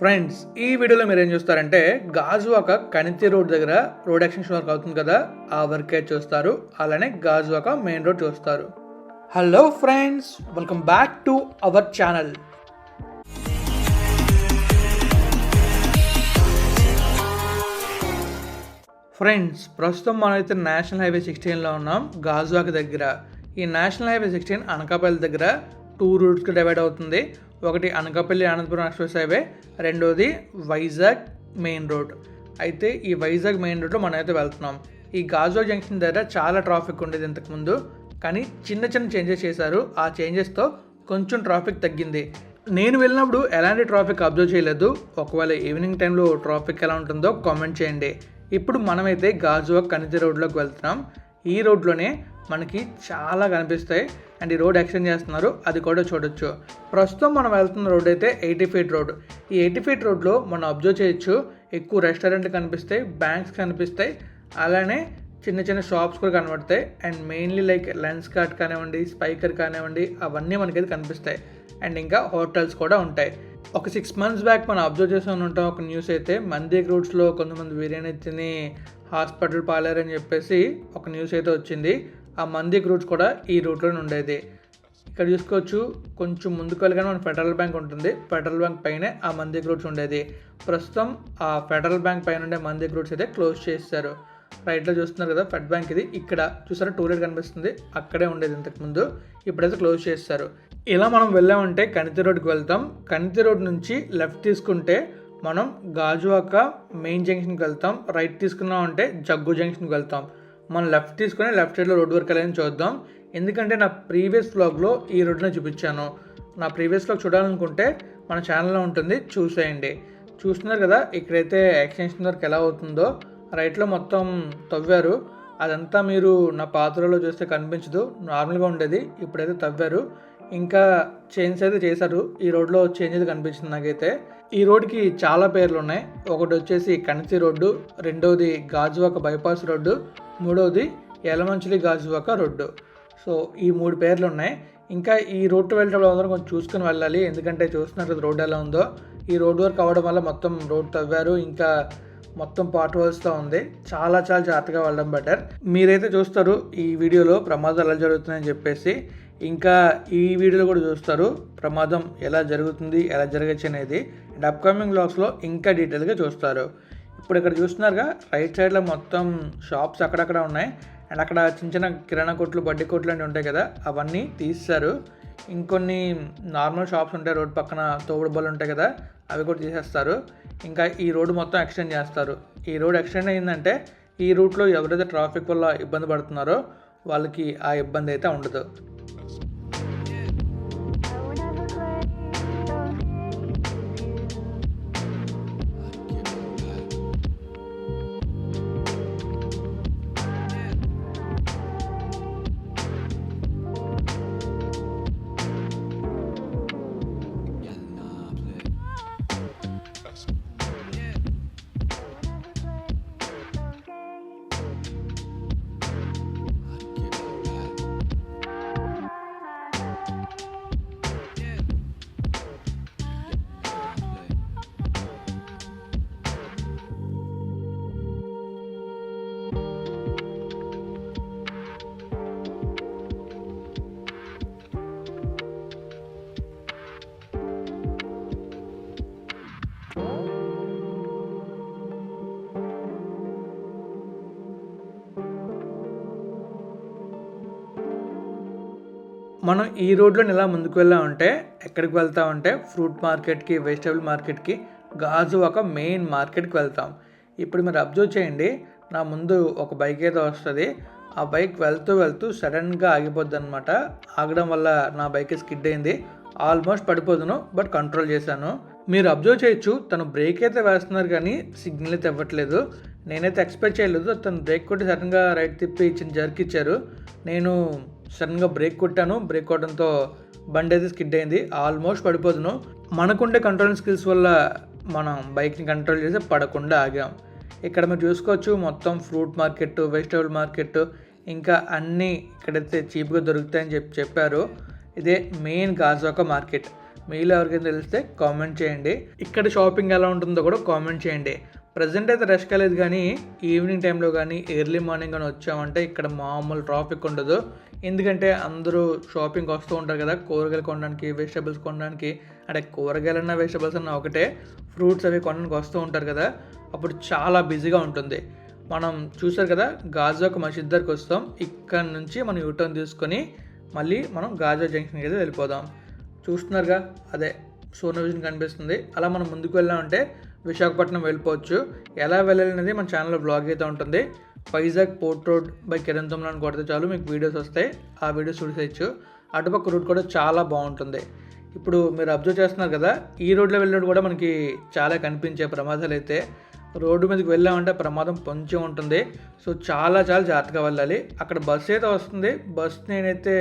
Friends ఈ వీడియోలో మీరు ఏం చూస్తారంటే గాజువాక కనితి రోడ్ దగ్గర రోడ్ ఎక్స్టెన్షన్ వర్క్ అవుతుంది కదా ఆ వర్క్ అయితే చూస్తారు. అలానే గాజువాక మెయిన్ రోడ్ చూస్తారు. Hello friends welcome back to our channel friends ప్రస్తుతం మనమైతే నేషనల్ హైవే సిక్స్టీన్లో ఉన్నాం గాజువాక దగ్గర. ఈ నేషనల్ హైవే సిక్స్టీన్ అనకాపల్లి దగ్గర టూ రూట్స్కి డివైడ్ అవుతుంది. ఒకటి అనకాపల్లి అనంతపురం ఎక్స్ప్రెస్ హైవే రెండోది వైజాగ్ మెయిన్ రోడ్. అయితే ఈ వైజాగ్ మెయిన్ రోడ్లో మనం అయితే వెళ్తున్నాం. ఈ గాజో జంక్షన్ దగ్గర చాలా ట్రాఫిక్ ఉండేది ఇంతకుముందు. కానీ చిన్న చిన్న చేంజెస్ చేశారు. ఆ చేంజెస్తో కొంచెం ట్రాఫిక్ తగ్గింది. నేను వెళ్ళినప్పుడు ఎలాంటి ట్రాఫిక్ అబ్జర్వ్ చేయలేదు. ఒకవేళ ఈవినింగ్ టైంలో ట్రాఫిక్ ఎలా ఉంటుందో కామెంట్ చేయండి. ఇప్పుడు మనమైతే గాజువాక్ కనితి రోడ్లోకి వెళ్తున్నాం. ఈ రోడ్లోనే మనకి చాలా కనిపిస్తాయి. అండ్ ఈ రోడ్ ఎక్స్టెండ్ చేస్తున్నారు. అది కూడా చూడొచ్చు. ప్రస్తుతం మనం వెళ్తున్న రోడ్ అయితే ఎయిటీ ఫీట్ రోడ్. ఈ ఎయిటీ ఫీట్ రోడ్లో మనం అబ్జర్వ్ చేయొచ్చు. ఎక్కువ రెస్టారెంట్లు కనిపిస్తాయి బ్యాంక్స్ కనిపిస్తాయి. అలానే చిన్న చిన్న షాప్స్ కూడా కనబడతాయి. And mainly like Lenskart కానివ్వండి స్పైకర్ కానివ్వండి అవన్నీ మనకైతే కనిపిస్తాయి. అండ్ ఇంకా హోటల్స్ కూడా ఉంటాయి. ఒక సిక్స్ మంత్స్ బ్యాక్ మనం అబ్జర్వ్ చేస్తూ ఉంటాం ఒక న్యూస్ అయితే మంది రూట్స్లో కొంతమంది బిర్యానీ తిని హాస్పిటల్ పాలేరని చెప్పేసి ఒక న్యూస్ అయితే వచ్చింది. ఆ మంది రూట్ కూడా ఈ రూట్లోనే ఉండేది. ఇక్కడ చూసుకోవచ్చు కొంచెం ముందుకు వెళ్ళగానే మన ఫెడరల్ బ్యాంక్ ఉంటుంది. ఫెడరల్ బ్యాంక్ పైనే ఆ మంది రూట్స్ ఉండేది. ప్రస్తుతం ఆ ఫెడరల్ బ్యాంక్ పైన ఉండే మంది రూట్స్ అయితే క్లోజ్ చేస్తారు రైట్లో చూస్తున్నారు కదా ఫెడ్ బ్యాంక్ ఇది. ఇక్కడ చూసారా టూలెట్ కనిపిస్తుంది. అక్కడే ఉండేది ఇంతకుముందు ఇప్పుడైతే క్లోజ్ చేస్తారు ఇలా మనం వెళ్ళామంటే కణితి రోడ్కి వెళ్తాం. కణితి రోడ్ నుంచి లెఫ్ట్ తీసుకుంటే మనం గాజువాక మెయిన్ జంక్షన్కి వెళ్తాం. రైట్ తీసుకున్నామంటే జగ్గు జంక్షన్కి వెళ్తాం. మనం లెఫ్ట్ తీసుకొని లెఫ్ట్ సైడ్లో రోడ్ వరకు వెళ్ళని చూద్దాం. ఎందుకంటే నా ప్రీవియస్ బ్లాగ్లో ఈ రోడ్డునే చూపించాను. నా ప్రీవియస్ బ్లాగ్ చూడాలనుకుంటే మన ఛానల్లో ఉంటుంది చూసేయండి. చూస్తున్నారు కదా ఇక్కడైతే ఎక్స్టెన్షన్ వర్క్ ఎలా అవుతుందో రైట్లో మొత్తం తవ్వారు. అదంతా మీరు నా పాత్రలో చూస్తే కనిపించదు నార్మల్గా ఉండేది ఇప్పుడైతే తవ్వారు. ఇంకా చేంజ్ అయితే చేశారు ఈ రోడ్లో చేంజ్ అయితే కనిపించింది నాకైతే. ఈ రోడ్కి చాలా పేర్లు ఉన్నాయి. ఒకటి వచ్చేసి కణితి రోడ్డు రెండవది గాజువాక బైపాస్ రోడ్డు మూడవది యలమంచిలి గాజువాక రోడ్డు. సో ఈ మూడు పేర్లు ఉన్నాయి ఇంకా ఈ రోడ్డు వెళ్ళేటప్పుడు అందరం కొంచెం చూసుకుని వెళ్ళాలి. ఎందుకంటే చూస్తున్నారు కదా రోడ్ ఎలా ఉందో. ఈ రోడ్ వర్క్ అవ్వడం వల్ల మొత్తం రోడ్ తవ్వారు. ఇంకా మొత్తం పార్ట్ ఉంది. చాలా చాలా జాగ్రత్తగా వెళ్ళడం బెటర్. మీరైతే చూస్తారు ఈ వీడియోలో ప్రమాదాలు ఎలా జరుగుతున్నాయని చెప్పేసి. ఇంకా ఈ వీడియోలో కూడా చూస్తారు ప్రమాదం ఎలా జరుగుతుంది ఎలా జరగచ్చు అనేది. అండ్ అప్కమింగ్ బ్లాగ్స్లో ఇంకా డీటెయిల్గా చూస్తారు. ఇప్పుడు ఇక్కడ చూస్తున్నారుగా రైట్ సైడ్లో మొత్తం షాప్స్ అక్కడక్కడ ఉన్నాయి. అండ్ అక్కడ చిన్న చిన్న కిరాణా కొట్లు బడ్డీ కొట్లు అంటే ఉంటాయి కదా అవన్నీ తీస్తారు. ఇంకొన్ని నార్మల్ షాప్స్ ఉంటాయి రోడ్ పక్కన తోడు బళ్ళు ఉంటాయి కదా అవి కూడా తీసేస్తారు. ఇంకా ఈ రోడ్డు మొత్తం ఎక్స్టెండ్ చేస్తారు. ఈ రోడ్ ఎక్స్టెండ్ అయిందంటే ఈ రూట్లో ఎవరైతే ట్రాఫిక్ వల్ల ఇబ్బంది పడుతున్నారో వాళ్ళకి ఆ ఇబ్బంది అయితే ఉండదు. మనం ఈ రోడ్లో ఇలా ముందుకు వెళ్ళామంటే ఎక్కడికి వెళ్తామంటే ఫ్రూట్ మార్కెట్కి వెజిటేబుల్ మార్కెట్కి గాజు ఒక మెయిన్ మార్కెట్కి వెళ్తాం. ఇప్పుడు మీరు అబ్జర్వ్ చేయండి నా ముందు ఒక బైక్ ఏదో వస్తుంది. ఆ బైక్ వెళ్తూ వెళ్తూ సడన్గా ఆగిపోద్ది అనమాట ఆగడం వల్ల నా బైక్ స్కిడ్ అయింది. ఆల్మోస్ట్ పడిపోదును బట్ కంట్రోల్ చేశాను. మీరు అబ్జర్వ్ చేయొచ్చు తను బ్రేక్ అయితే వేస్తున్నారు కానీ సిగ్నల్ అయితే ఇవ్వట్లేదు. నేనైతే ఎక్స్పెక్ట్ చేయలేదు తను బ్రేక్ కొట్టి సడన్గా రైట్ తిప్పి ఇచ్చిన జర్క్ ఇచ్చారు. నేను సడన్గా బ్రేక్ కొట్టాను. బ్రేక్ కొట్టడంతో బండి అయితే స్కిడ్ అయింది. ఆల్మోస్ట్ పడిపోదును. మనకుండే కంట్రోలింగ్ స్కిల్స్ వల్ల మనం బైక్ని కంట్రోల్ చేసి పడకుండా ఆగాం. ఇక్కడ మీరు చూసుకోవచ్చు మొత్తం ఫ్రూట్ మార్కెట్ వెజిటేబుల్ మార్కెట్ ఇంకా అన్నీ ఇక్కడైతే చీప్గా దొరుకుతాయని చెప్పి చెప్పారు. ఇదే మెయిన్ గాజోక మార్కెట్. మీలో ఎవరికైనా తెలిస్తే కామెంట్ చేయండి. ఇక్కడ షాపింగ్ ఎలా ఉంటుందో కూడా కామెంట్ చేయండి. ప్రజెంట్ అయితే రష్ కాలేదు కానీ ఈవినింగ్ టైంలో కానీ ఎర్లీ మార్నింగ్ కానీ వచ్చామంటే ఇక్కడ మామూలు ట్రాఫిక్ ఉండదు. ఎందుకంటే అందరూ షాపింగ్ వస్తూ ఉంటారు కదా కూరగాయలు కొనడానికి వెజిటబుల్స్ కొనడానికి. అంటే కూరగాయలన్నా వెజిటబుల్స్ అన్నా ఒకటే ఫ్రూట్స్ అవి కొనడానికి వస్తూ ఉంటారు కదా అప్పుడు చాలా బిజీగా ఉంటుంది. మనం చూసారు కదా గాజాకు మసీద్ దగ్గరికి వస్తాం. ఇక్కడ నుంచి మనం యూటర్న్ తీసుకొని మళ్ళీ మనం గాజా జంక్షన్కి అయితే వెళ్ళిపోదాం. చూస్తున్నారుగా అదే సూర్య విజన్ కనిపిస్తుంది. అలా మనం ముందుకు వెళ్ళామంటే విశాఖపట్నం వెళ్ళిపోవచ్చు. ఎలా వెళ్ళాలనేది మన ఛానల్లో బ్లాగ్ అయితే ఉంటుంది. Vizag port road by Kiran తమ్ములను కొడితే చాలు మీకు వీడియోస్ వస్తాయి. ఆ వీడియోస్ చూసేయచ్చు. అటుపక్క రూట్ కూడా చాలా బాగుంటుంది. ఇప్పుడు మీరు అబ్జర్వ్ చేస్తున్నారు కదా ఈ రోడ్లో వెళ్ళినప్పుడు కూడా మనకి చాలా కనిపించే ప్రమాదాలు అయితే రోడ్డు మీదకి వెళ్ళామంటే ప్రమాదం పొంచి ఉంటుంది. సో చాలా చాలా జాగ్రత్తగా వెళ్ళాలి. అక్కడ బస్సు అయితే వస్తుంది. బస్ నేనైతే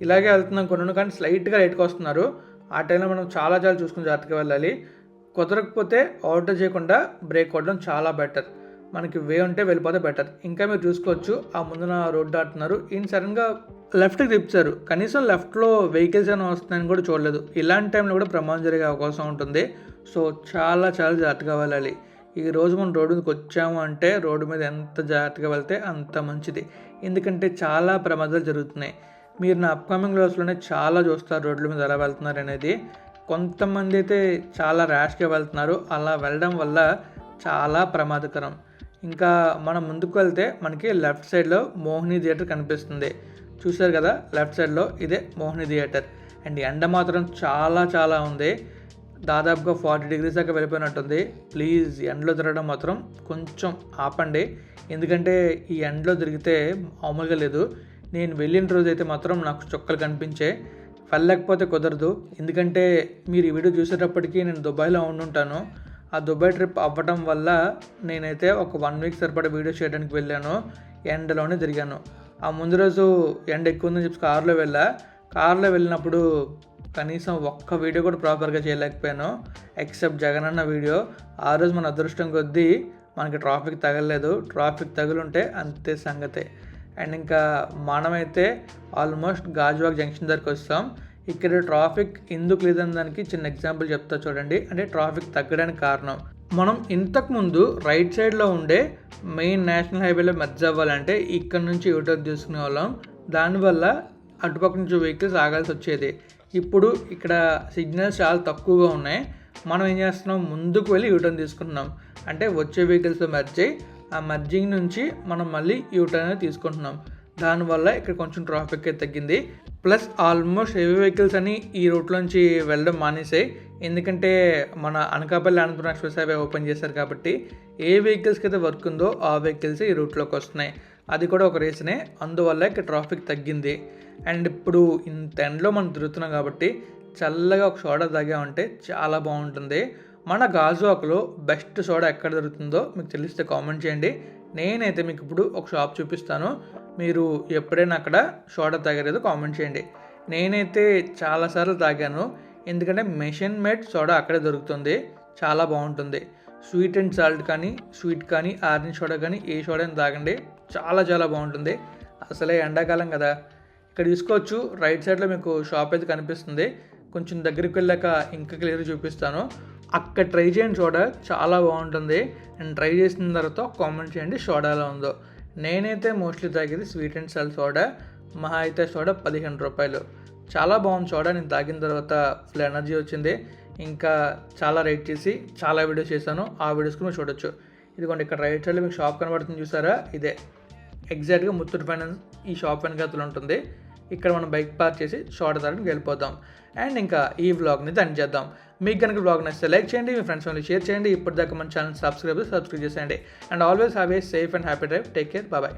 ఇలాగే వెళ్తున్నాను కొన్నాను కానీ స్లైట్గా రైట్కి వస్తున్నారు. ఆ టైంలో మనం చాలా చాలా చూసుకుని జాగ్రత్తగా వెళ్ళాలి. కుదరకపోతే ఆర్డర్ చేయకుండా బ్రేక్ కొట్టడం చాలా బెటర్ మనకి వే ఉంటే వెళ్ళిపోతే బెటర్ ఇంకా మీరు చూసుకోవచ్చు ఆ ముందున రోడ్డు దాటుతున్నారు. ఈయన సడన్గా లెఫ్ట్కి తిప్పుతారు కనీసం లెఫ్ట్లో వెహికల్స్ ఏమైనా వస్తున్నాయని కూడా చూడలేదు. ఇలాంటి టైంలో కూడా ప్రమాదం జరిగే అవకాశం ఉంటుంది. సో చాలా చాలా జాగ్రత్తగా వెళ్ళాలి. ఈ రోజు మనం రోడ్డు మీదకి వచ్చాము అంటే రోడ్డు మీద ఎంత జాగ్రత్తగా వెళ్తే అంత మంచిది. ఎందుకంటే చాలా ప్రమాదాలు జరుగుతున్నాయి. మీరు నా అప్కమింగ్ రోజులోనే చాలా చూస్తారు రోడ్ల మీద ఎలా వెళ్తున్నారు అనేది. కొంతమంది అయితే చాలా ర్యాష్గా వెళ్తున్నారు. అలా వెళ్ళడం వల్ల చాలా ప్రమాదకరం. ఇంకా మనం ముందుకు వెళ్తే మనకి లెఫ్ట్ సైడ్లో మోహిని థియేటర్ కనిపిస్తుంది. చూశారు కదా? లెఫ్ట్ సైడ్లో ఇదే మోహిని థియేటర్. అండ్ ఎండ మాత్రం చాలా చాలా ఉంది. దాదాపుగా ఫార్టీ డిగ్రీస్ దాకా వెళ్ళిపోయినట్టుంది. ప్లీజ్ ఎండలో తిరగడం మాత్రం కొంచెం ఆపండి. ఎందుకంటే ఈ ఎండలో తిరిగితే మామూలుగా లేదు. నేను వెళ్ళిన రోజు అయితే మాత్రం నాకు చుక్కలు కనిపించే వెళ్ళకపోతే కుదరదు. ఎందుకంటే మీరు ఈ వీడియో చూసేటప్పటికీ నేను దుబాయ్లో ఉండుంటాను. ఆ దుబాయ్ ట్రిప్ అవ్వడం వల్ల నేనైతే ఒక వన్ వీక్ సరిపడే వీడియో చేయడానికి వెళ్ళాను. ఎండలోనే తిరిగాను. ఆ ముందు రోజు ఎండ ఎక్కువ ఉందని చెప్పి కారులో వెళ్ళా. కారులో వెళ్ళినప్పుడు కనీసం ఒక్క వీడియో కూడా ప్రాపర్గా చేయలేకపోయాను. ఎక్సెప్ట్ జగన్ అన్న వీడియో. ఆ రోజు మన అదృష్టం కొద్దీ మనకి ట్రాఫిక్ తగలలేదు. ట్రాఫిక్ తగులుంటే అంతే సంగతే. అండ్ ఇంకా మనమైతే ఆల్మోస్ట్ గాజువాక్ జంక్షన్ దగ్గరికి వస్తాం ఇక్కడ ట్రాఫిక్ ఎందుకు లేదని దానికి చిన్న ఎగ్జాంపుల్ చెప్తా చూడండి. అంటే ట్రాఫిక్ తగ్గడానికి కారణం. మనం ఇంతకుముందు రైట్ సైడ్లో ఉండే మెయిన్ నేషనల్ హైవేలో మధ్య అవ్వాలంటే ఇక్కడ నుంచి యూటర్న్ తీసుకునే వాళ్ళం. దానివల్ల అటుపక్క నుంచి వెహికల్స్ ఆగాల్సి వచ్చేది. ఇప్పుడు ఇక్కడ సిగ్నల్స్ చాలా తక్కువగా ఉన్నాయి. మనం ఏం చేస్తున్నాం? ముందుకు వెళ్ళి యూటర్న్ తీసుకుంటున్నాం. అంటే వచ్చే వెహికల్స్తో మెర్జ్ అయ్యి ఆ మర్జింగ్ నుంచి మనం మళ్ళీ యూటర్న్ అనేది తీసుకుంటున్నాం. దానివల్ల ఇక్కడ కొంచెం ట్రాఫిక్ అయితే తగ్గింది. ప్లస్ ఆల్మోస్ట్ హెవీ వెహికల్స్ అని ఈ రూట్లోంచి వెళ్ళడం మానేసాయి ఎందుకంటే మన Anakapalli Anantapur express highway open చేశారు కాబట్టి ఏ వెహికల్స్కి అయితే వర్క్ ఉందో ఆ వెహికల్స్ ఈ రూట్లోకి వస్తున్నాయి. అది కూడా ఒక రీజనే అందువల్ల ఇక్కడ ట్రాఫిక్ తగ్గింది. అండ్ ఇప్పుడు ఇంత ఎండ్లో మనం తిరుగుతున్నాం కాబట్టి చల్లగా ఒక సోడా తాగామంటే చాలా బాగుంటుంది. మన గాజువాకలో బెస్ట్ సోడా ఎక్కడ దొరుకుతుందో మీకు తెలిస్తే కామెంట్ చేయండి. నేనైతే మీకు ఇప్పుడు ఒక షాప్ చూపిస్తాను. మీరు ఎప్పుడైనా అక్కడ సోడా తాగలేదు కామెంట్ చేయండి. నేనైతే చాలాసార్లు తాగాను. ఎందుకంటే మెషిన్ మేడ్ సోడా అక్కడే దొరుకుతుంది. చాలా బాగుంటుంది. స్వీట్ అండ్ సాల్ట్ కానీ స్వీట్ కానీ ఆరెంజ్ సోడా కానీ ఏ సోడా తాగండి. చాలా చాలా బాగుంటుంది. అసలే ఎండాకాలం కదా. ఇక్కడ తీసుకోవచ్చు రైట్ సైడ్లో మీకు షాప్ అయితే కనిపిస్తుంది. కొంచెం దగ్గరికి వెళ్ళాక ఇంకా క్లియర్ చూపిస్తాను. అక్కడ ట్రై చేయండి సోడా. చాలా బాగుంటుంది. అండ్ ట్రై చేసిన తర్వాత కామెంట్ చేయండి సోడా ఎలా ఉందో. నేనైతే మోస్ట్లీ తాగేది స్వీట్ అండ్ సల్ సోడా మహా అయితే సోడా పదిహేను రూపాయలు. చాలా బాగుంది సోడా నేను తాగిన తర్వాత ఫుల్ ఎనర్జీ వచ్చింది. ఇంకా చాలా రైట్ చేసి చాలా వీడియోస్ చేశాను. ఆ వీడియోస్కి మీరు చూడొచ్చు. ఇదిగోండి ఇక్కడ రైట్ సైడ్లో మీకు షాప్ కనబడుతుంది చూసారా? ఇదే. ఎగ్జాక్ట్గా ముత్తూట్ ఫైనాన్స్ ఈ షాప్ వెనకాతలు ఉంటుంది. ఇక్కడ మనం బైక్ పార్క్ చేసి షార్ట్ తారడానికి వెళ్ళిపోతాం. అండ్ ఇంకా ఈ వ్లాగ్ని దాన్ని చేద్దాం. మీకు కనుక బ్లాగ్ నచ్చితే లైక్ చేయండి మీ ఫ్రెండ్స్ వాళ్ళు షేర్ చేయండి. ఇప్పటిదాకా మన ఛానల్ సబ్స్క్రైబ్ సబ్స్క్రైబ్ చేసేయండి. And always have a safe and happy drive take care bye